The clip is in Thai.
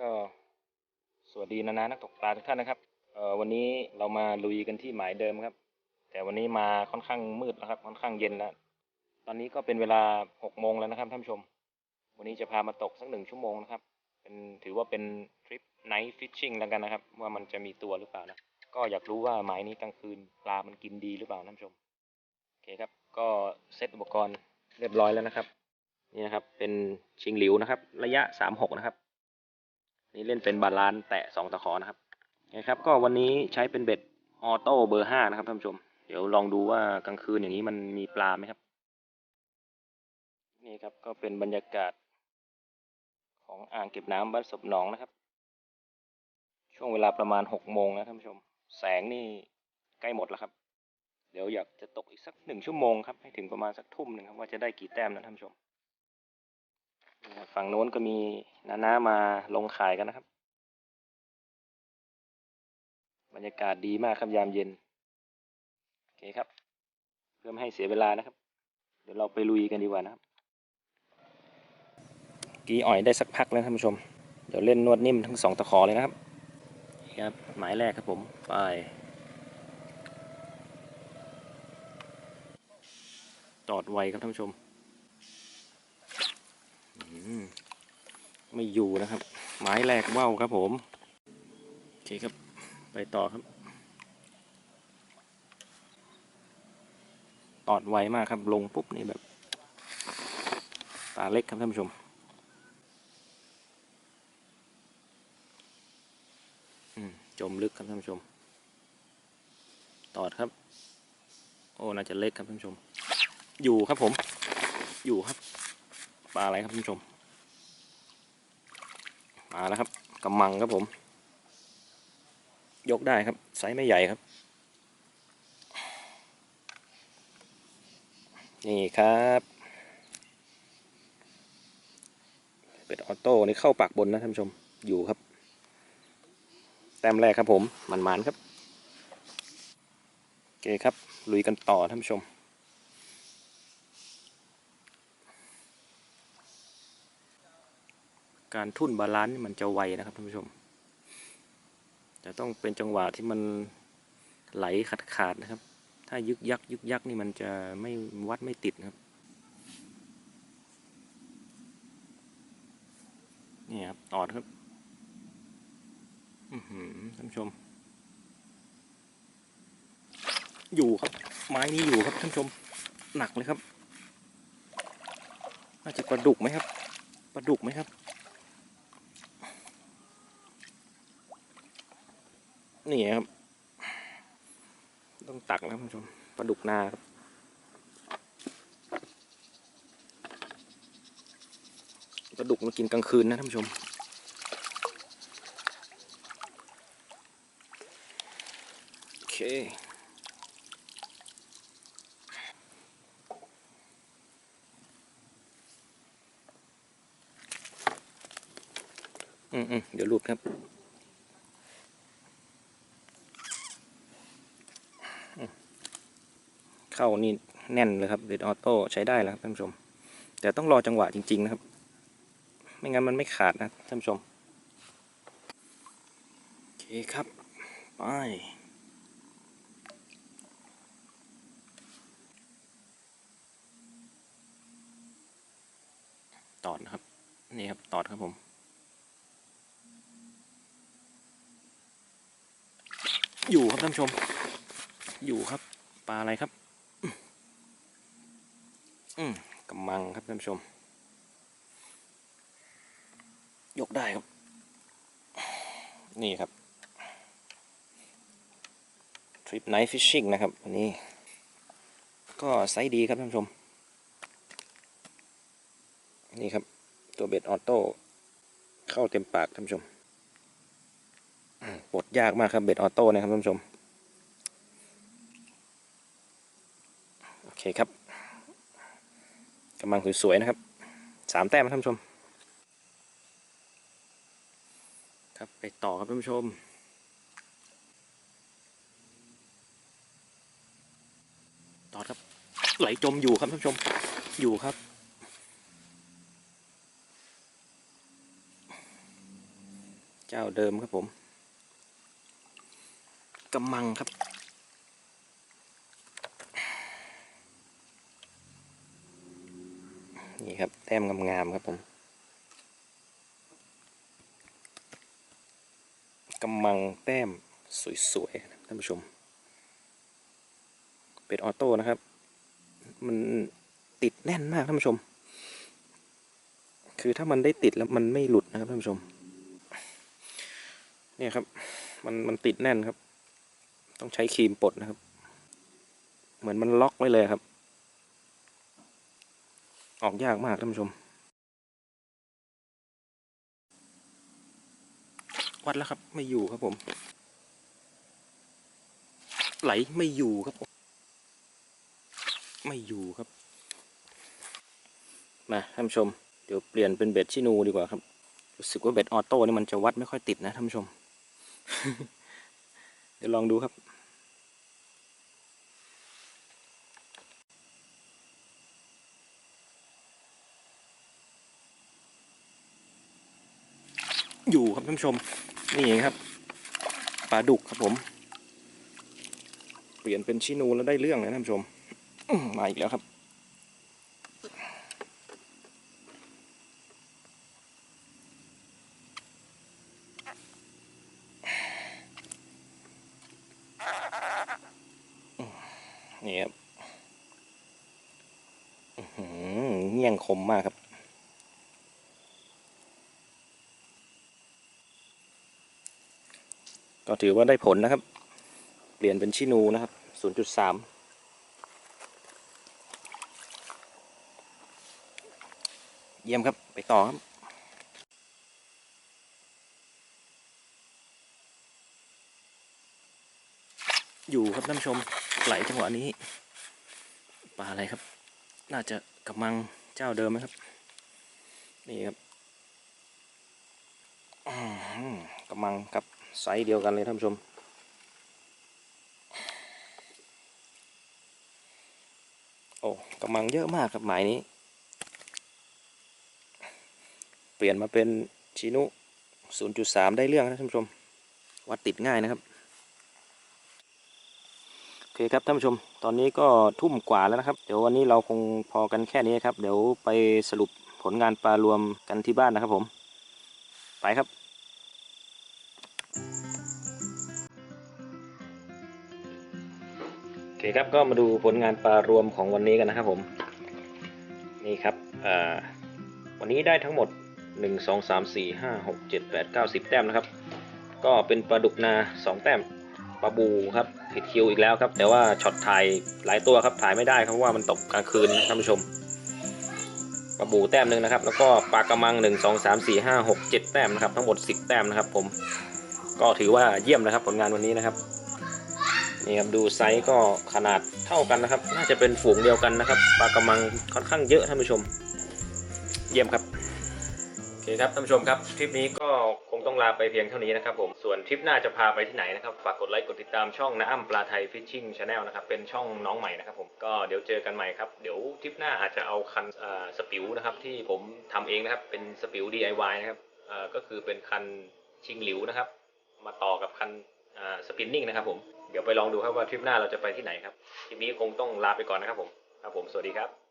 ก็สวัสดีนานานักตกปลาทุกท่านนะครับเอ่อวันนี้เรามาลุยกันที่หมายเดิมครับ แต่วันนี้มาค่อนข้างมืดแล้วครับค่อนข้างเย็นแล้ว ตอนนี้ก็เป็นเวลาหกโมงแล้วนะครับท่านผู้ชม วันนี้จะพามาตกสักหนึ่งชั่วโมงนะครับ เป็นถือว่าเป็นทริปไนท์ฟิชชิ่งแล้วกันนะครับ ว่ามันจะมีตัวหรือเปล่านะ ก็อยากรู้ว่าหมายนี้กลางคืนปลามันกินดีหรือเปล่าท่านผู้ชมโอเคครับ ก็เซตอุปกรณ์เรียบร้อยแล้วนะครับ นี่นะครับเป็นชิงหลิวนะครับ ระยะสามหกนะครับ นี่เล่นเป็นบาลานแตะสองตะขอนะครับนะครับก็วันนี้ใช้เป็นเบ็ดออโต้เบอร์ห้านะครับท่านผู้ชม เดี๋ยวลองดูว่ากลางคืนอย่างนี้มันมีปลาไหมครับ นี่ครับก็เป็นบรรยากาศ ของอ่างเก็บน้ำบ้านศพหนองนะครับ ช่วงเวลาประมาณหกโมงนะท่านผู้ชม แสงนี่ใกล้หมดแล้วครับ เดี๋ยวอยากจะตกอีกสักหนึ่งชั่วโมงครับให้ถึงประมาณสักทุ่มหนึ่งครับว่าจะได้กี่แต้มนะท่านผู้ชม ฝั่งโน้นก็มีน้าๆมาลงขายกันนะครับ บรรยากาศดีมากครับยามเย็น โอเคครับ เพื่อไม่ให้เสียเวลานะครับ เดี๋ยวเราไปลุยกันดีกว่านะครับ กีอ่อยได้สักพักแล้วท่านผู้ชม เดี๋ยวเล่นนวดนิ่มทั้งสองตะขอเลยนะครับนะครับ หมายแรกครับผม ไปจอดไวครับท่านผู้ชม ไม่อยู่นะครับหมายแรกว่าวครับผมโอเคครับ ไปต่อครับ ตอดไวมากครับ ลงปุ๊บนี่แบบปลาเล็กครับท่านผู้ชมอืมจมลึกครับท่านผู้ชม ตอดครับ โอ้ น่าจะเล็กครับท่านผู้ชม อยู่ครับผม อยู่ครับ ลาอะไรครับท่านผู้ชม มาแล้วครับกำมังครับผม ยกได้ครับไซส์ไม่ใหญ่ครับ นี่ครับเป็ดออโต้นี่เข้าปากบนนะท่านผู้ชมอยู่ครับ แต้มแรกครับผมมันมันๆครับโอเคครับลุยกันต่อท่านผู้ชม การทุ่นบาลานซ์มันจะไวนะครับท่านผู้ชม จะต้องเป็นจังหวะที่มันไหลขาดขาดๆนะครับ ถ้ายึกยักยึกยักนี่มันจะไม่วัดไม่ติดครับนี่ครับตอดครับอือหือท่านผู้ชม อยู่ครับ ไม้นี้อยู่ครับท่านผู้ชม หนักเลยครับน่าจะปลาดุกไหมครับปลาดุกไหมครับ นี่ครับ ต้องตักนะครับท่านผู้ชมปลาดุกนาครับปลาดุกมากินกลางคืนนะท่านผู้ชมโอเคอืมอืมเดี๋ยวหลุดครับ เข้านี่แน่นเลยครับเบดออโต้ใช้ได้แล้วครับท่านผู้ชม แต่ต้องรอจังหวะจริง ๆ นะครับ ไม่งั้นมันไม่ขาดนะท่านผู้ชมโอเคครับไปตอดนะครับ นี่ครับตอดครับผมอยู่ครับท่านผู้ชม อยู่ครับ ปลาอะไรครับ กำมังครับท่านผู้ชม ยกได้ครับ นี่ครับทริปไนท์ฟิชชิ่งนะครับวันนี้ ก็ไซส์ดีครับท่านผู้ชม นี่ครับ ตัวเบ็ดออโต้เข้าเต็มปากท่านผู้ชมอืมปลดยากมากครับเบ็ดออโต้นะครับท่านผู้ชม โอเคครับ กำลังสวยๆนะครับสามแต้มท่านผู้ชม ครับไปต่อครับท่านผู้ชมต่อครับไหลจมอยู่ครับท่านผู้ชมอยู่ครับ เจ้าเดิมครับผมกำมังครับ นี่ครับ แต้มงามๆครับผมกำมังแต้มสวยๆนะท่านผู้ชม เป็นออโต้นะครับ มันติดแน่นมากท่านผู้ชม คือถ้ามันได้ติดแล้วมันไม่หลุดนะครับท่านผู้ชม เนี่ยครับ มันมันติดแน่นครับ ต้องใช้ครีมปลดนะครับ เหมือนมันล็อกไว้เลยครับ ออกยากมากท่านผู้ชม วัดแล้วครับไม่อยู่ครับผม ไหลไม่อยู่ครับผมไม่อยู่ครับ มาท่านผู้ชม เดี๋ยวเปลี่ยนเป็นเบ็ดชินูดีกว่าครับ รู้สึกว่าเบ็ดออโต้นี่มันจะวัดไม่ค่อยติดนะท่านผู้ชม เดี๋ยวลองดูครับ ครับท่านผู้ชมนี่เองครับปลาดุกครับผม เปลี่ยนเป็นชินูแล้วได้เรื่องเลยท่านผู้ชมมาอีกแล้วครับ นี่ครับเงี้ยงคมมากครับ ถือว่าได้ผลนะครับ เปลี่ยนเป็นชินูนะครับ 0.3เยี่ยมครับ ไปต่อครับ อยู่ครับท่านผู้ชมไหลจังหวะนี้ปลาอะไรครับ น่าจะกำมังเจ้าเดิมไหมครับ นี่ครับอื้อหือกำมังครับ ไซส์เดียวกันเลยท่านผู้ชม โอ้กำมังเยอะมากครับหมายนี้ เปลี่ยนมาเป็นชินุ 0.3 ได้เรื่องนะท่านผู้ชม วัดติดง่ายนะครับ โอเคครับท่านผู้ชม ตอนนี้ก็ทุ่มกว่าแล้วนะครับ เดี๋ยววันนี้เราคงพอกันแค่นี้ครับ เดี๋ยวไปสรุปผลงานปลารวมกันที่บ้านนะครับผม ไปครับ อเคครับก็มาดูผลงานปลารวมของวันนี้กันนะครับผม นี่ครับวันนี้ได้ทั้งหมด 1 2 3 4 5 6 7 8 9 10 แต้มนะครับ ก็เป็นปลาดุกนา 2 แต้มปลาบูครับผิดคิวอีกแล้วครับ แต่ว่าช็อตถ่ายหลายตัวครับถ่ายไม่ได้ครับเพราะว่ามันตกกลางคืนนะท่านผู้ชมปลาบูแต้มหนึ่งนะครับ แล้วก็ปลากระมัง 1 2 3 4 5 6 7 แต้มนะครับทั้งหมด 10 แต้มนะครับ ผมก็ถือว่าเยี่ยมนะครับผลงานวันนี้นะครับ นี่ครับดูไซส์ก็ขนาดเท่ากันนะครับ น่าจะเป็นฝูงเดียวกันนะครับปลากระมังค่อนข้างเยอะท่านผู้ชม เยี่ยมครับโอเคครับท่านผู้ชมครับทริปนี้ก็คงต้องลาไปเพียงเท่านี้นะครับผมส่วนทริปหน้าจะพาไปที่ไหนนะครับฝากกดไลค์กดติดตามช่องน้ำปลาไทยฟิชชิ่งชาแนลนะครับเป็นช่องน้องใหม่นะครับผมก็เดี๋ยวเจอกันใหม่ครับเดี๋ยวทริปหน้าอาจจะเอาคันสปิวนะครับที่ผมทำเองนะครับเป็นสปิว DIY นะครับก็คือเป็นคันชิงหลิวนะครับ มาต่อกับคันสปินนิ่งนะครับผม เดี๋ยวไปลองดูครับว่าทริปหน้าเราจะไปที่ไหนครับทริปนี้คงต้องลาไปก่อนนะครับผม ครับผม สวัสดีครับ